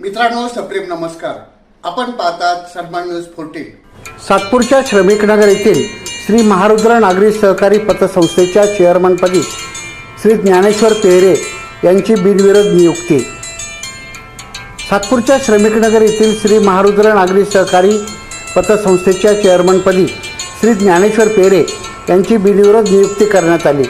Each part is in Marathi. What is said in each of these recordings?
मित्रांनो सप्रेम नमस्कार. आपण पाहतात सन्मान न्यूज फोर्टीन. सातपूरच्या श्रमिकनगर येथील श्री महारुद्र नागरी सहकारी पतसंस्थेच्या चेअरमनपदी श्री ज्ञानेश्वर पेहरे यांची बिनविरोध नियुक्ती. सातपूरच्या श्रमिकनगर येथील श्री महारुद्र नागरी सहकारी पतसंस्थेच्या चेअरमनपदी श्री ज्ञानेश्वर पेहरे यांची बिनविरोध नियुक्ती करण्यात आली.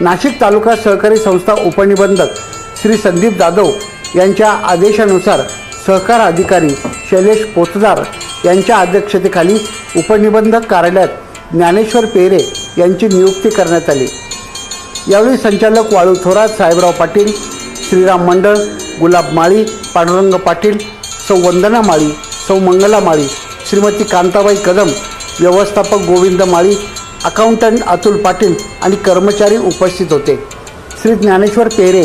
नाशिक तालुका सहकारी संस्था उपनिबंधक श्री संदीप जाधव यांच्या आदेशानुसार सहकार अधिकारी शैलेश पोतदार यांच्या अध्यक्षतेखाली उपनिबंधक कार्यालयात ज्ञानेश्वर पेरे यांची नियुक्ती करण्यात आली. यावेळी संचालक वाळू थोरात साहेबराव पाटील श्रीराम मंडळ गुलाब माळी पांडुरंग पाटील सौ वंदना माळी सौ मंगला माळी श्रीमती कांताबाई कदम व्यवस्थापक गोविंद माळी अकाउंटंट अतुल पाटील आणि कर्मचारी उपस्थित होते. श्री ज्ञानेश्वर पेरे